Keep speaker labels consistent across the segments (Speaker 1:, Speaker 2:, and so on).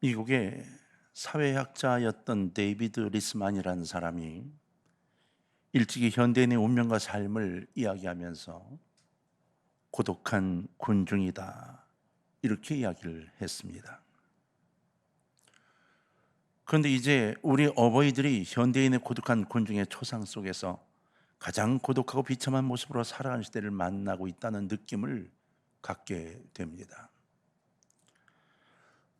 Speaker 1: 미국의 사회학자였던 데이비드 리스만이라는 사람이 일찍이 현대인의 운명과 삶을 이야기하면서 고독한 군중이다 이렇게 이야기를 했습니다. 그런데 이제 우리 어버이들이 현대인의 고독한 군중의 초상 속에서 가장 고독하고 비참한 모습으로 살아가는 시대를 만나고 있다는 느낌을 갖게 됩니다.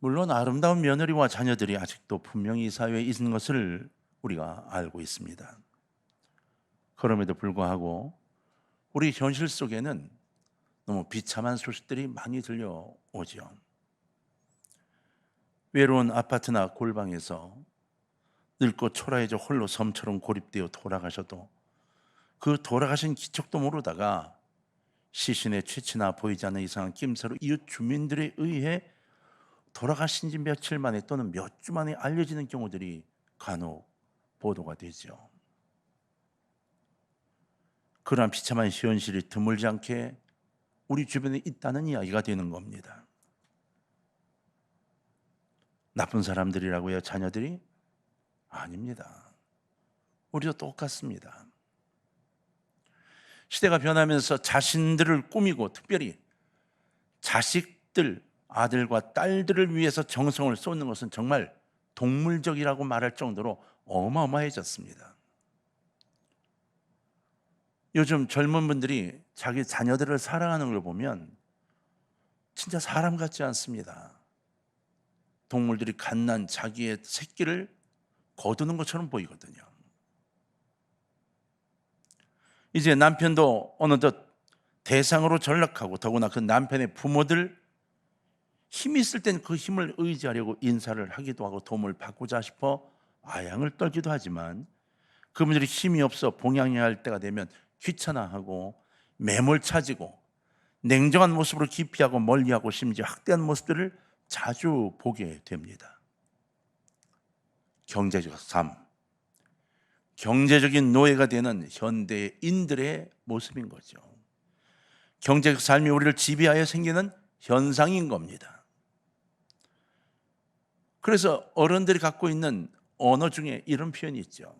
Speaker 1: 물론 아름다운 며느리와 자녀들이 아직도 분명히 이 사회에 있는 것을 우리가 알고 있습니다. 그럼에도 불구하고 우리 현실 속에는 너무 비참한 소식들이 많이 들려오죠. 외로운 아파트나 골방에서 늙고 초라해져 홀로 섬처럼 고립되어 돌아가셔도 그 돌아가신 기척도 모르다가 시신의 취치나 보이지 않는 이상한 낌새로 이웃 주민들에 의해 돌아가신 지 며칠 만에 또는 몇 주 만에 알려지는 경우들이 간혹 보도가 되죠. 그러한 비참한 현실이 드물지 않게 우리 주변에 있다는 이야기가 되는 겁니다. 나쁜 사람들이라고요, 자녀들이? 아닙니다. 우리도 똑같습니다. 시대가 변하면서 자신들을 꾸미고 특별히 자식들, 아들과 딸들을 위해서 정성을 쏟는 것은 정말 동물적이라고 말할 정도로 어마어마해졌습니다. 요즘 젊은 분들이 자기 자녀들을 사랑하는 걸 보면 진짜 사람 같지 않습니다. 동물들이 갓난 자기의 새끼를 거두는 것처럼 보이거든요. 이제 남편도 어느덧 대상으로 전락하고 더구나 그 남편의 부모들 힘이 있을 땐 그 힘을 의지하려고 인사를 하기도 하고 도움을 받고자 싶어 아양을 떨기도 하지만 그분들이 힘이 없어 봉양해야 할 때가 되면 귀찮아하고 매몰 차지고 냉정한 모습으로 기피하고 멀리하고 심지어 학대한 모습들을 자주 보게 됩니다. 경제적 삶, 경제적인 노예가 되는 현대인들의 모습인 거죠. 경제적 삶이 우리를 지배하여 생기는 현상인 겁니다. 그래서 어른들이 갖고 있는 언어 중에 이런 표현이 있죠.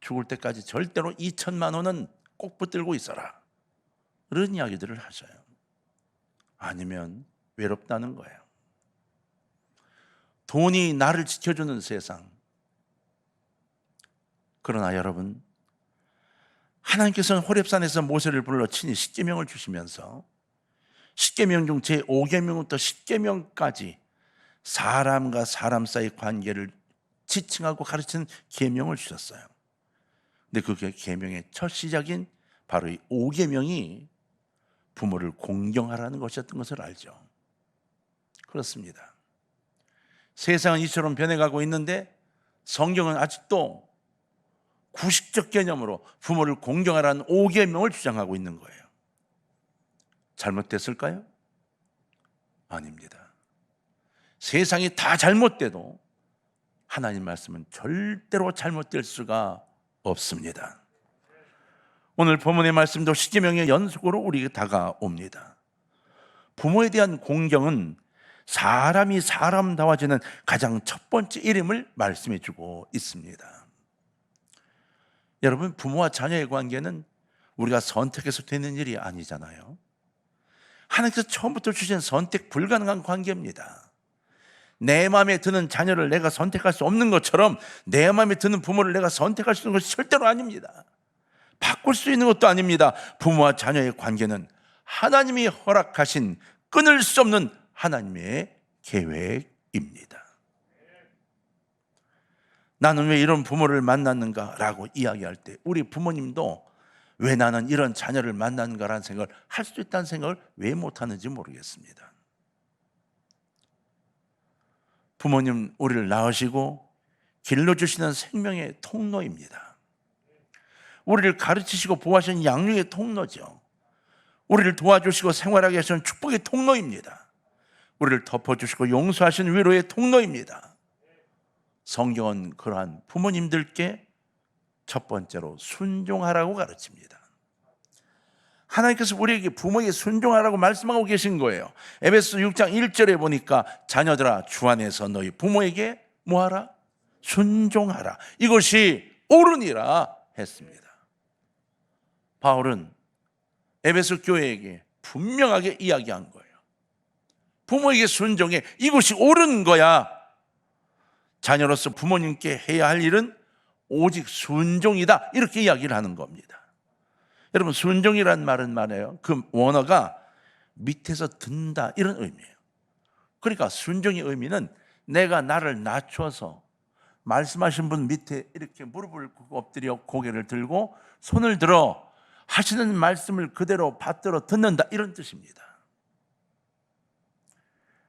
Speaker 1: 죽을 때까지 절대로 2천만 원은 꼭 붙들고 있어라. 그런 이야기들을 하셔요. 아니면 외롭다는 거예요. 돈이 나를 지켜주는 세상. 그러나 여러분, 하나님께서는 호렙산에서 모세를 불러 친히 십계명을 주시면서 십계명 중 제 5계명부터 10계명까지 사람과 사람 사이 관계를 지칭하고 가르치는 계명을 주셨어요. 근데 그 계명의 첫 시작인 바로 이 5계명이 부모를 공경하라는 것이었던 것을 알죠. 그렇습니다. 세상은 이처럼 변해가고 있는데 성경은 아직도 구식적 개념으로 부모를 공경하라는 5계명을 주장하고 있는 거예요. 잘못됐을까요? 아닙니다. 세상이 다 잘못돼도 하나님 말씀은 절대로 잘못될 수가 없습니다. 오늘 본문의 말씀도 십계명의 연속으로 우리에게 다가옵니다. 부모에 대한 공경은 사람이 사람다워지는 가장 첫 번째 이름을 말씀해 주고 있습니다. 여러분, 부모와 자녀의 관계는 우리가 선택해서 되는 일이 아니잖아요. 하나님께서 처음부터 주신 선택 불가능한 관계입니다. 내 마음에 드는 자녀를 내가 선택할 수 없는 것처럼 내 마음에 드는 부모를 내가 선택할 수 있는 것이 절대로 아닙니다. 바꿀 수 있는 것도 아닙니다. 부모와 자녀의 관계는 하나님이 허락하신 끊을 수 없는 하나님의 계획입니다. 나는 왜 이런 부모를 만났는가 라고 이야기할 때 우리 부모님도 왜 나는 이런 자녀를 만났는가라는 생각을 할 수 있다는 생각을 왜 못하는지 모르겠습니다. 부모님 우리를 낳으시고 길러주시는 생명의 통로입니다. 우리를 가르치시고 보호하시는 양육의 통로죠. 우리를 도와주시고 생활하게 하시는 축복의 통로입니다. 우리를 덮어주시고 용서하시는 위로의 통로입니다. 성경은 그러한 부모님들께 첫 번째로 순종하라고 가르칩니다. 하나님께서 우리에게 부모에게 순종하라고 말씀하고 계신 거예요. 에베소 6장 1절에 보니까 자녀들아 주 안에서 너희 부모에게 뭐하라? 순종하라. 이것이 옳으니라 했습니다. 바울은 에베소 교회에게 분명하게 이야기한 거예요. 부모에게 순종해 이것이 옳은 거야. 자녀로서 부모님께 해야 할 일은 오직 순종이다. 이렇게 이야기를 하는 겁니다. 여러분 순종이란 말은 말이에요. 그 원어가 밑에서 든다 이런 의미예요. 그러니까 순종의 의미는 내가 나를 낮춰서 말씀하신 분 밑에 이렇게 무릎을 엎드려 고개를 들고 손을 들어 하시는 말씀을 그대로 받들어 듣는다 이런 뜻입니다.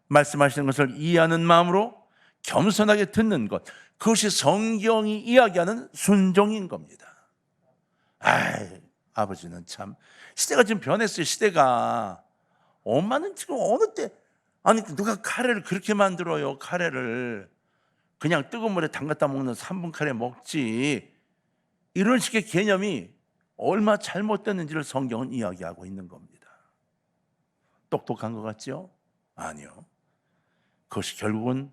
Speaker 1: 말씀하시는 것을 이해하는 마음으로 겸손하게 듣는 것 그것이 성경이 이야기하는 순종인 겁니다. 아이, 아버지는 참 시대가 지금 변했어요. 시대가 엄마는 지금 어느 때 아니 누가 카레를 그렇게 만들어요? 카레를 그냥 뜨거운 물에 담갔다 먹는 3분 카레 먹지 이런 식의 개념이 얼마 잘못됐는지를 성경은 이야기하고 있는 겁니다. 똑똑한 것 같죠? 아니요. 그것이 결국은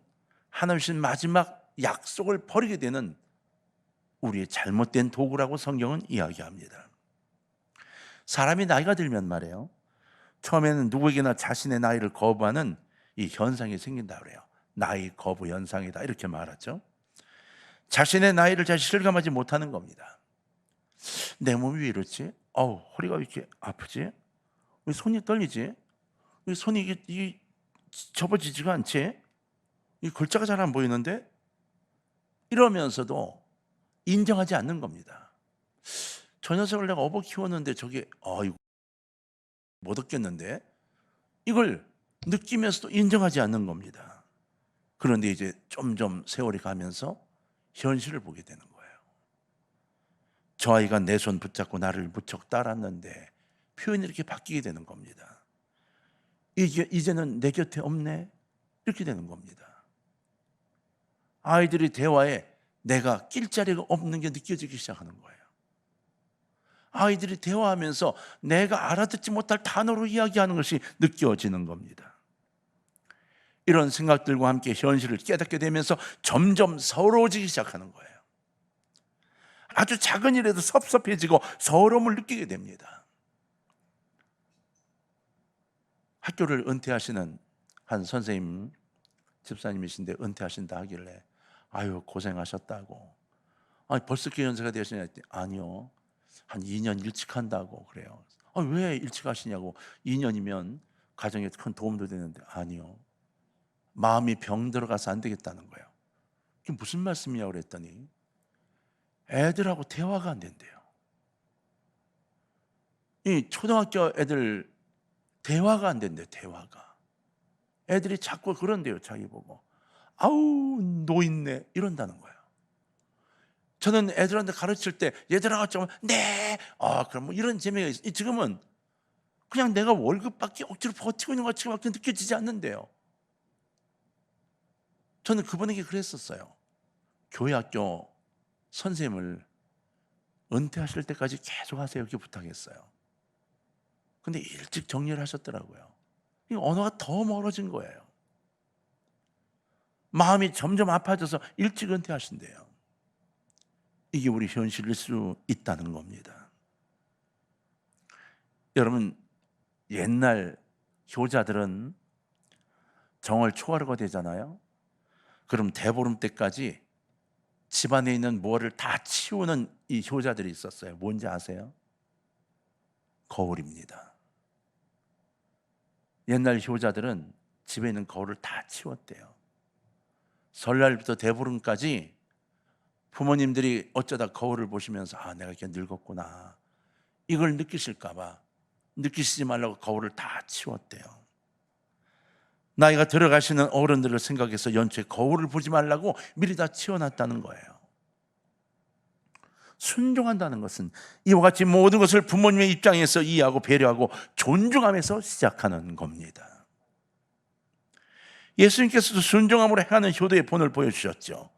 Speaker 1: 하나님 마지막 약속을 버리게 되는 우리의 잘못된 도구라고 성경은 이야기합니다. 사람이 나이가 들면 말이에요. 처음에는 누구에게나 자신의 나이를 거부하는 이 현상이 생긴다 그래요. 나이 거부 현상이다 이렇게 말하죠. 자신의 나이를 잘 실감하지 못하는 겁니다. 내 몸이 왜 이렇지? 어우 허리가 왜 이렇게 아프지? 왜 손이 떨리지? 왜 손이 이게, 이게 접어지지가 않지? 이 글자가 잘 안 보이는데 이러면서도 인정하지 않는 겁니다. 저 녀석을 내가 업어 키웠는데 저게 아이고 못 얻겠는데 이걸 느끼면서도 인정하지 않는 겁니다. 그런데 이제 점점 세월이 가면서 현실을 보게 되는 거예요. 저 아이가 내 손 붙잡고 나를 무척 따랐는데 표현이 이렇게 바뀌게 되는 겁니다. 이제 이제는 내 곁에 없네 이렇게 되는 겁니다. 아이들이 대화에 내가 낄 자리가 없는 게 느껴지기 시작하는 거예요. 아이들이 대화하면서 내가 알아듣지 못할 단어로 이야기하는 것이 느껴지는 겁니다. 이런 생각들과 함께 현실을 깨닫게 되면서 점점 서러워지기 시작하는 거예요. 아주 작은 일에도 섭섭해지고 서러움을 느끼게 됩니다. 학교를 은퇴하시는 한 선생님, 집사님이신데 은퇴하신다 하길래 아유 고생하셨다고. 아니 벌써 교 연세가 되시냐 했더니 아니요. 한 2년 일찍 한다고 그래요. 아, 왜 일찍 하시냐고. 2년이면 가정에 큰 도움도 되는데 아니요. 마음이 병 들어가서 안 되겠다는 거예요. 그게 무슨 말씀이냐 그랬더니 애들하고 대화가 안 된대요. 이 초등학교 애들 대화가 안 된대 대화가. 애들이 자꾸 그런데요 자기 보고. 아우 노인네 이런다는 거예요. 저는 애들한테 가르칠 때 얘들아 좀 네, 아 그럼 뭐 이런 재미가 있어. 지금은 그냥 내가 월급 받기 억지로 버티고 있는 것 같이 느껴지지 않는데요. 저는 그분에게 그랬었어요. 교회 학교 선생님을 은퇴하실 때까지 계속 하세요. 이렇게 부탁했어요. 근데 일찍 정리를 하셨더라고요. 이 언어가 더 멀어진 거예요. 마음이 점점 아파져서 일찍 은퇴하신대요. 이게 우리 현실일 수 있다는 겁니다. 여러분, 옛날 효자들은 정월 초하루가 되잖아요. 그럼 대보름 때까지 집안에 있는 뭐를 다 치우는 이 효자들이 있었어요. 뭔지 아세요? 거울입니다. 옛날 효자들은 집에 있는 거울을 다 치웠대요. 설날부터 대보름까지 부모님들이 어쩌다 거울을 보시면서 아 내가 이렇게 늙었구나 이걸 느끼실까봐 느끼시지 말라고 거울을 다 치웠대요. 나이가 들어가시는 어른들을 생각해서 연초에 거울을 보지 말라고 미리 다 치워놨다는 거예요. 순종한다는 것은 이와 같이 모든 것을 부모님의 입장에서 이해하고 배려하고 존중하면서 시작하는 겁니다. 예수님께서도 순종함으로 행하는 효도의 본을 보여주셨죠.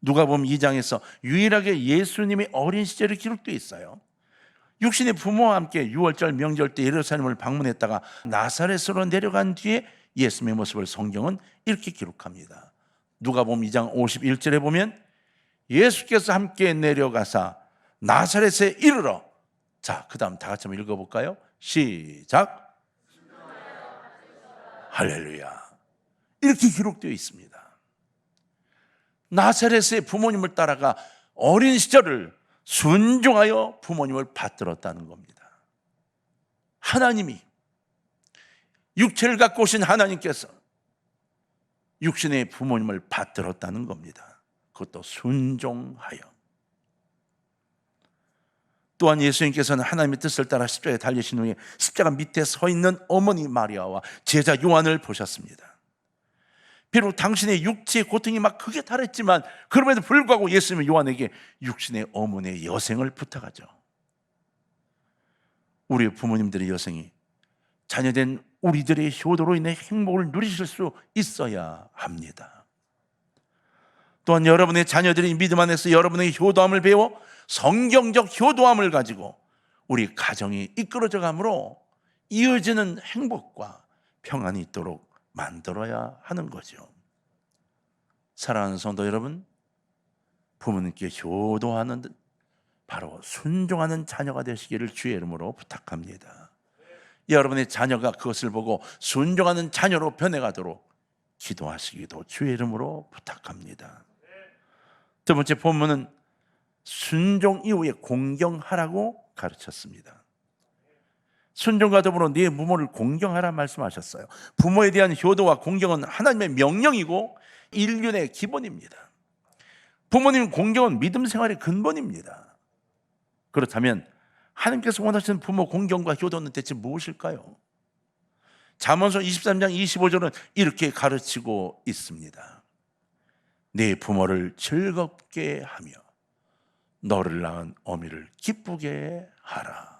Speaker 1: 누가 보면 2장에서 유일하게 예수님의 어린 시절이 기록되어 있어요. 육신의 부모와 함께 6월절 명절 때 예루살렘을 방문했다가 나사렛으로 내려간 뒤에 예수님의 모습을 성경은 이렇게 기록합니다. 누가복음 2장 51절에 보면 예수께서 함께 내려가사 나사렛에 이르러 자, 그 다음 다 같이 한번 읽어 볼까요? 시작. 할렐루야. 이렇게 기록되어 있습니다. 나사렛의 부모님을 따라가 어린 시절을 순종하여 부모님을 받들었다는 겁니다. 하나님이 육체를 갖고 오신 하나님께서 육신의 부모님을 받들었다는 겁니다. 그것도 순종하여. 또한 예수님께서는 하나님의 뜻을 따라 십자가에 달리신 후에 십자가 밑에 서 있는 어머니 마리아와 제자 요한을 보셨습니다. 비록 당신의 육체의 고통이 막 크게 달했지만 그럼에도 불구하고 예수님은 요한에게 육신의 어머니의 여생을 부탁하죠. 우리 부모님들의 여생이 자녀된 우리들의 효도로 인해 행복을 누리실 수 있어야 합니다. 또한 여러분의 자녀들이 믿음 안에서 여러분의 효도함을 배워 성경적 효도함을 가지고 우리 가정이 이끌어져 가므로 이어지는 행복과 평안이 있도록 만들어야 하는 거죠. 사랑하는 성도 여러분, 부모님께 효도하는 바로 순종하는 자녀가 되시기를 주의 이름으로 부탁합니다. 여러분의 자녀가 그것을 보고 순종하는 자녀로 변해가도록 기도하시기도 주의 이름으로 부탁합니다. 두 번째 본문은 순종 이후에 공경하라고 가르쳤습니다. 순종과 더불어 네 부모를 공경하라 말씀하셨어요. 부모에 대한 효도와 공경은 하나님의 명령이고 인륜의 기본입니다. 부모님 공경은 믿음 생활의 근본입니다. 그렇다면 하나님께서 원하시는 부모 공경과 효도는 대체 무엇일까요? 잠언서 23장 25절은 이렇게 가르치고 있습니다. 네 부모를 즐겁게 하며 너를 낳은 어미를 기쁘게 하라.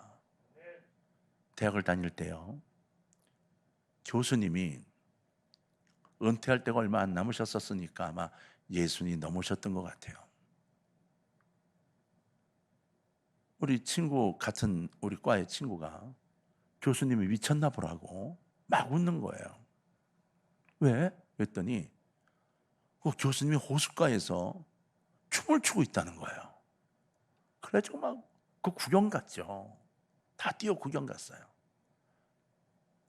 Speaker 1: 대학을 다닐 때요. 교수님이 은퇴할 때가 얼마 안 남으셨었으니까 아마 예순이 넘으셨던 것 같아요. 우리 친구 같은 우리 과의 친구가 교수님이 미쳤나 보라고 막 웃는 거예요. 왜? 그랬더니 그 교수님이 호숫가에서 춤을 추고 있다는 거예요. 그래가지고 막 그 구경 갔죠. 다 뛰어 구경 갔어요.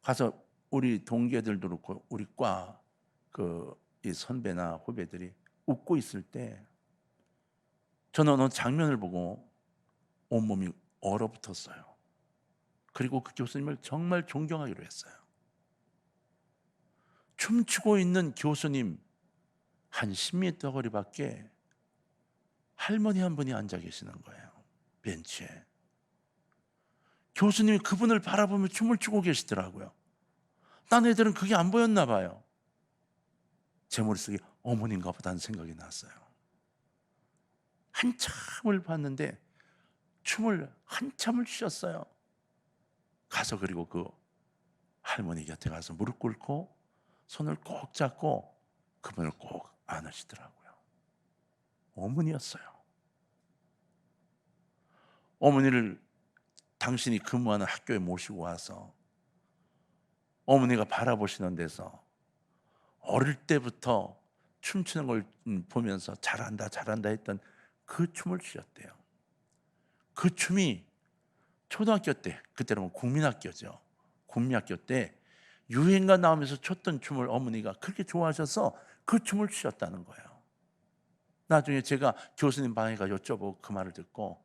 Speaker 1: 가서 우리 동기들도 그렇고 우리 과 그 이 선배나 후배들이 웃고 있을 때 저는 어느 장면을 보고 온몸이 얼어붙었어요. 그리고 그 교수님을 정말 존경하기로 했어요. 춤추고 있는 교수님 한 10m 거리밖에 할머니 한 분이 앉아 계시는 거예요. 벤치에. 교수님이 그분을 바라보며 춤을 추고 계시더라고요. 딴 애들은 그게 안 보였나 봐요. 제 머릿속에 어머니인가 보다는 생각이 났어요. 한참을 봤는데 춤을 한참을 추셨어요. 가서 그리고 그 할머니 곁에 가서 무릎 꿇고 손을 꼭 잡고 그분을 꼭 안으시더라고요. 어머니였어요. 어머니를 당신이 근무하는 학교에 모시고 와서 어머니가 바라보시는 데서 어릴 때부터 춤추는 걸 보면서 잘한다, 잘한다 했던 그 춤을 추셨대요. 그 춤이 초등학교 때, 그때는 국민학교죠. 국민학교 때 유행가 나오면서 췄던 춤을 어머니가 그렇게 좋아하셔서 그 춤을 추셨다는 거예요. 나중에 제가 교수님 방에 가 여쭤보고 그 말을 듣고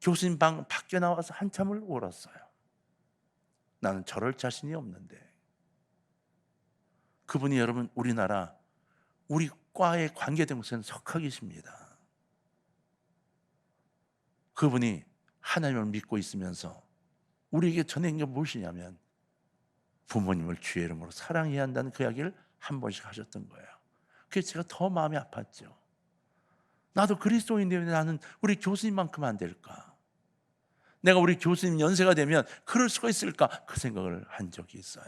Speaker 1: 교수님 방 밖에 나와서 한참을 울었어요. 나는 저럴 자신이 없는데. 그분이 여러분 우리나라 우리 과에 관계된 곳에는 석학이십니다. 그분이 하나님을 믿고 있으면서 우리에게 전해진 게 무엇이냐면 부모님을 주의 이름으로 사랑해야 한다는 그 이야기를 한 번씩 하셨던 거예요. 그래서 제가 더 마음이 아팠죠. 나도 그리스도인데 왜 나는 우리 교수님만큼 안 될까? 내가 우리 교수님 연세가 되면 그럴 수가 있을까? 그 생각을 한 적이 있어요.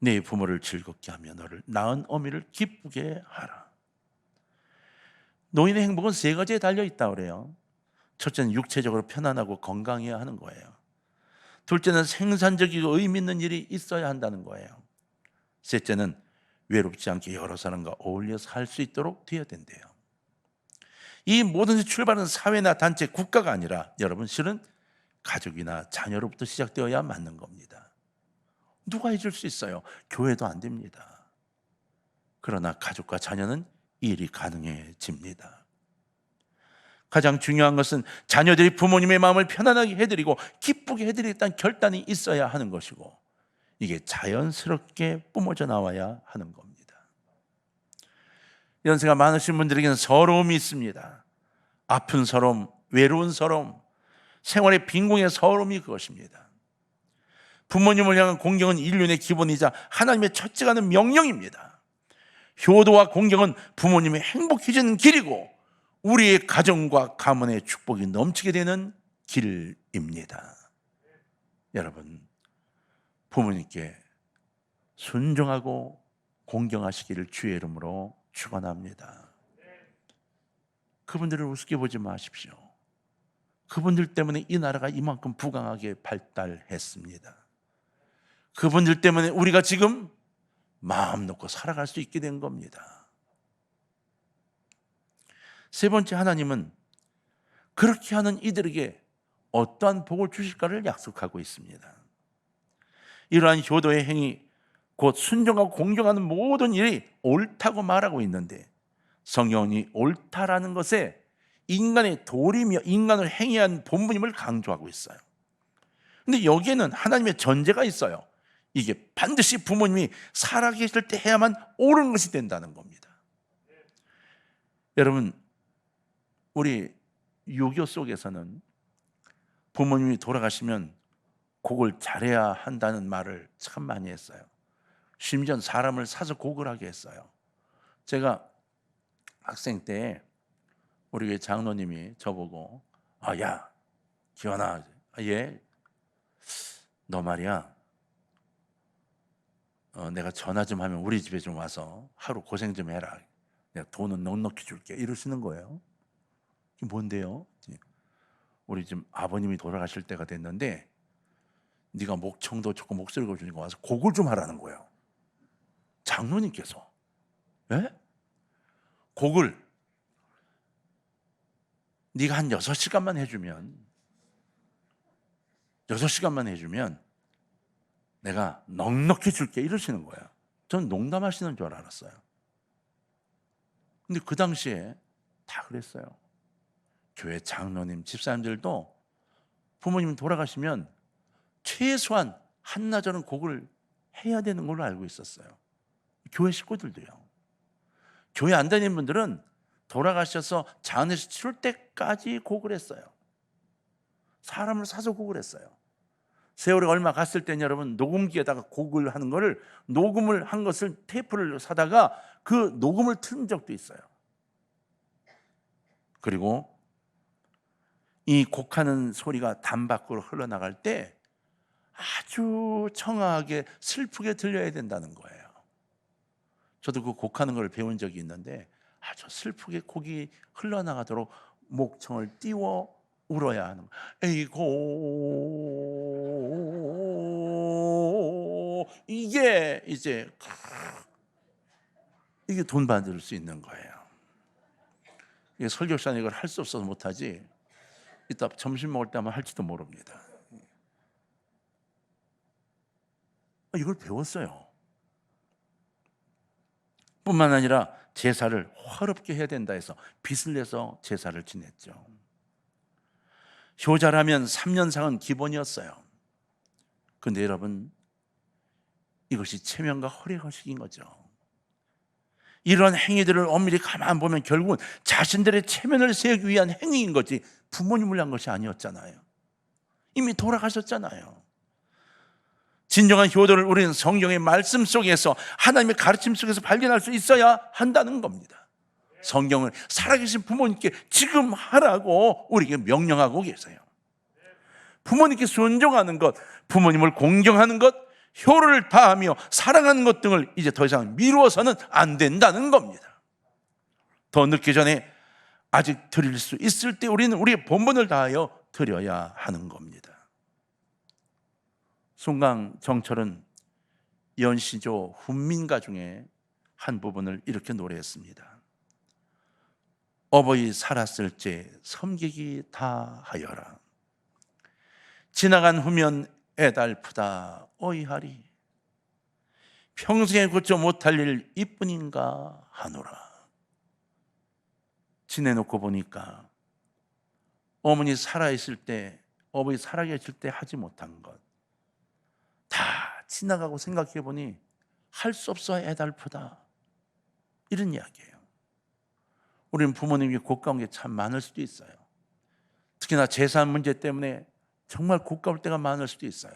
Speaker 1: 네 부모를 즐겁게 하며 너를 낳은 어미를 기쁘게 하라. 노인의 행복은 세 가지에 달려 있다 그래요. 첫째는 육체적으로 편안하고 건강해야 하는 거예요. 둘째는 생산적이고 의미 있는 일이 있어야 한다는 거예요. 셋째는 외롭지 않게 여러 사람과 어울려 살 수 있도록 되어야 된대요. 이 모든 출발은 사회나 단체, 국가가 아니라 여러분 실은 가족이나 자녀로부터 시작되어야 맞는 겁니다. 누가 해줄 수 있어요? 교회도 안 됩니다. 그러나 가족과 자녀는 일이 가능해집니다. 가장 중요한 것은 자녀들이 부모님의 마음을 편안하게 해드리고 기쁘게 해드리겠다는 결단이 있어야 하는 것이고 이게 자연스럽게 뿜어져 나와야 하는 겁니다. 연세가 많으신 분들에게는 서러움이 있습니다. 아픈 서러움, 외로운 서러움, 생활의 빈공의 서러움이 그것입니다. 부모님을 향한 공경은 인륜의 기본이자 하나님의 첫째가 하는 명령입니다. 효도와 공경은 부모님이 행복해지는 길이고 우리의 가정과 가문의 축복이 넘치게 되는 길입니다. 여러분, 부모님께 순종하고 공경하시기를 주의 이름으로 축원합니다. 그분들을 우습게 보지 마십시오. 그분들 때문에 이 나라가 이만큼 부강하게 발달했습니다. 그분들 때문에 우리가 지금 마음 놓고 살아갈 수 있게 된 겁니다. 세 번째 하나님은 그렇게 하는 이들에게 어떠한 복을 주실까를 약속하고 있습니다. 이러한 효도의 행위, 곧 순종하고 공경하는 모든 일이 옳다고 말하고 있는데 성경이 옳다라는 것에 인간의 도리며 인간을 행위한 본분임을 강조하고 있어요. 근데 여기에는 하나님의 전제가 있어요. 이게 반드시 부모님이 살아계실 때 해야만 옳은 것이 된다는 겁니다. 여러분, 우리 유교 속에서는 부모님이 돌아가시면 곡을 잘해야 한다는 말을 참 많이 했어요. 심지어 사람을 사서 곡을 하게 했어요. 제가 학생 때 우리 장로님이 저보고 아, 야, 기환아, 아, 얘, 너 말이야. 어, 내가 전화 좀 하면 우리 집에 좀 와서 하루 고생 좀 해라. 내가 돈은 넉넉히 줄게. 이러시는 거예요. 뭔데요? 우리 지금 아버님이 돌아가실 때가 됐는데 네가 목청도 좋고 목소리가 좋으니까 와서 곡을 좀 하라는 거예요. 장로님께서 예? 곡을 네가 한 6시간만 해주면 6시간만 해주면 내가 넉넉히 줄게 이러시는 거예요. 저는 농담하시는 줄 알았어요. 근데 그 당시에 다 그랬어요. 교회 장로님, 집사님들도 부모님 돌아가시면 최소한 한나절은 곡을 해야 되는 걸로 알고 있었어요. 교회 식구들도요. 교회 안 다니는 분들은 돌아가셔서 장례식 치를 때까지 곡을 했어요. 사람을 사서 곡을 했어요. 세월이 얼마 갔을 땐 여러분 녹음기에다가 곡을 하는 거를 녹음을 한 것을 테이프를 사다가 그 녹음을 틀은 적도 있어요. 그리고 이 곡하는 소리가 담 밖으로 흘러나갈 때 아주 청아하게 슬프게 들려야 된다는 거예요. 저도 그 곡하는 걸 배운 적이 있는데 아주 슬프게 곡이 흘러나가도록 목청을 띄워 울어야 하는. 에이고 이게 이제 이게 돈 받을 수 있는 거예요. 이게 설교사는 이걸 할 수 없어서 못하지. 이따 점심 먹을 때 아마 할지도 모릅니다. 이걸 배웠어요. 뿐만 아니라 제사를 화롭게 해야 된다 해서 빚을 내서 제사를 지냈죠. 효자라면 3년상은 기본이었어요. 근데 여러분, 이것이 체면과 허례허식인 거죠. 이런 행위들을 엄밀히 가만 보면 결국은 자신들의 체면을 세우기 위한 행위인 거지 부모님을 위한 것이 아니었잖아요. 이미 돌아가셨잖아요. 진정한 효도를 우리는 성경의 말씀 속에서 하나님의 가르침 속에서 발견할 수 있어야 한다는 겁니다. 성경을 살아계신 부모님께 지금 하라고 우리에게 명령하고 계세요. 부모님께 순종하는 것, 부모님을 공경하는 것, 효를 다하며 사랑하는 것 등을 이제 더 이상 미루어서는 안 된다는 겁니다. 더 늦기 전에 아직 드릴 수 있을 때 우리는 우리의 본분을 다하여 드려야 하는 겁니다. 송강 정철은 연시조 훈민가 중에 한 부분을 이렇게 노래했습니다. 어버이 살았을 때 섬기기 다 하여라. 지나간 후면 애달프다 어이하리. 평생에 고쳐 못할 일 이뿐인가 하노라. 지내놓고 보니까 어머니 살아있을 때, 어머니 살아계실 때 하지 못한 것. 다 지나가고 생각해 보니 할 수 없어 애달프다. 이런 이야기예요. 우리는 부모님이 고가운 게 참 많을 수도 있어요. 특히나 재산 문제 때문에 정말 고가울 때가 많을 수도 있어요.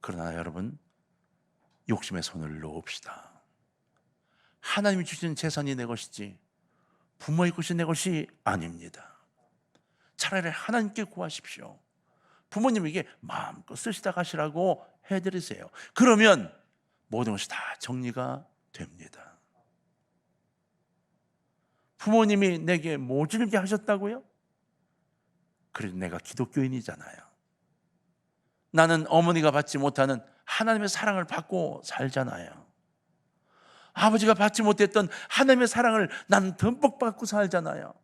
Speaker 1: 그러나 여러분, 욕심의 손을 놓읍시다. 하나님이 주신 재산이 내 것이지 부모의 것이 내 것이 아닙니다. 차라리 하나님께 구하십시오. 부모님에게 마음껏 쓰시다 가시라고 해드리세요. 그러면 모든 것이 다 정리가 됩니다. 부모님이 내게 모질게 하셨다고요? 그래도 내가 기독교인이잖아요. 나는 어머니가 받지 못하는 하나님의 사랑을 받고 살잖아요. 아버지가 받지 못했던 하나님의 사랑을 나는 듬뿍 받고 살잖아요.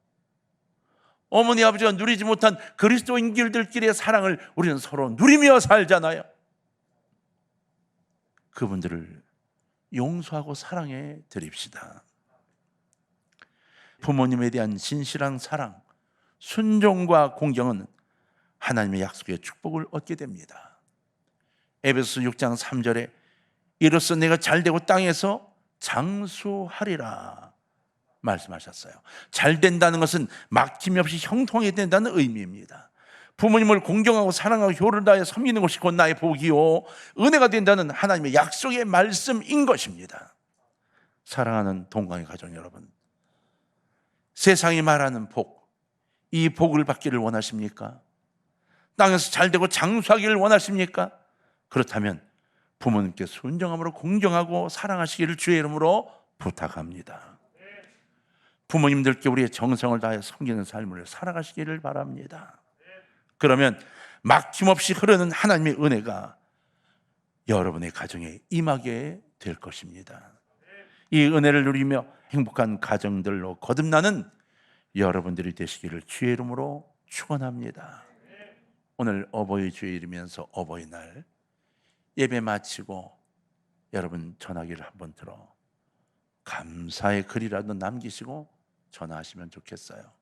Speaker 1: 어머니 아버지가 누리지 못한 그리스도인들끼리의 사랑을 우리는 서로 누리며 살잖아요. 그분들을 용서하고 사랑해 드립시다. 부모님에 대한 진실한 사랑, 순종과 공경은 하나님의 약속의 축복을 얻게 됩니다. 에베소 6장 3절에 이로써 내가 잘되고 땅에서 장수하리라 말씀하셨어요. 잘 된다는 것은 막힘이 없이 형통하게 된다는 의미입니다. 부모님을 공경하고 사랑하고 효를 다해 섬기는 것이 곧 나의 복이요 은혜가 된다는 하나님의 약속의 말씀인 것입니다. 사랑하는 동강의 가정 여러분, 세상이 말하는 복, 이 복을 받기를 원하십니까? 땅에서 잘 되고 장수하기를 원하십니까? 그렇다면 부모님께 순정함으로 공경하고 사랑하시기를 주의 이름으로 부탁합니다. 부모님들께 우리의 정성을 다해 섬기는 삶을 살아가시기를 바랍니다. 그러면 막힘없이 흐르는 하나님의 은혜가 여러분의 가정에 임하게 될 것입니다. 이 은혜를 누리며 행복한 가정들로 거듭나는 여러분들이 되시기를 주의 이름으로 축원합니다. 오늘 어버이 주일이면서 어버이날 예배 마치고 여러분 전화기를 한번 들어 감사의 글이라도 남기시고 전화하시면 좋겠어요.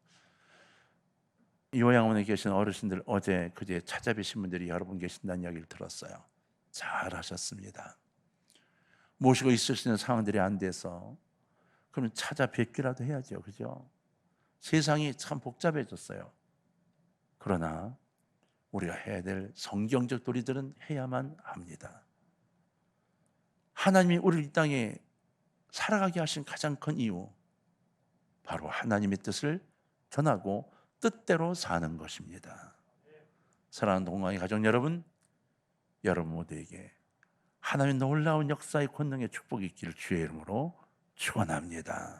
Speaker 1: 요양원에 계신 어르신들 어제 그제 찾아뵈신 분들이 여러 분 계신다는 이야기를 들었어요. 잘 하셨습니다. 모시고 있을 수 있는 상황들이 안 돼서 그러면 찾아뵙기라도 해야죠. 그죠? 세상이 참 복잡해졌어요. 그러나 우리가 해야 될 성경적 도리들은 해야만 합니다. 하나님이 우리를 이 땅에 살아가게 하신 가장 큰 이유 바로 하나님의 뜻을 전하고 뜻대로 사는 것입니다. 사랑하는 동광의 가정 여러분, 여러분 모두에게 하나님의 놀라운 역사의 권능의 축복이 있기를 주의 이름으로 축원합니다.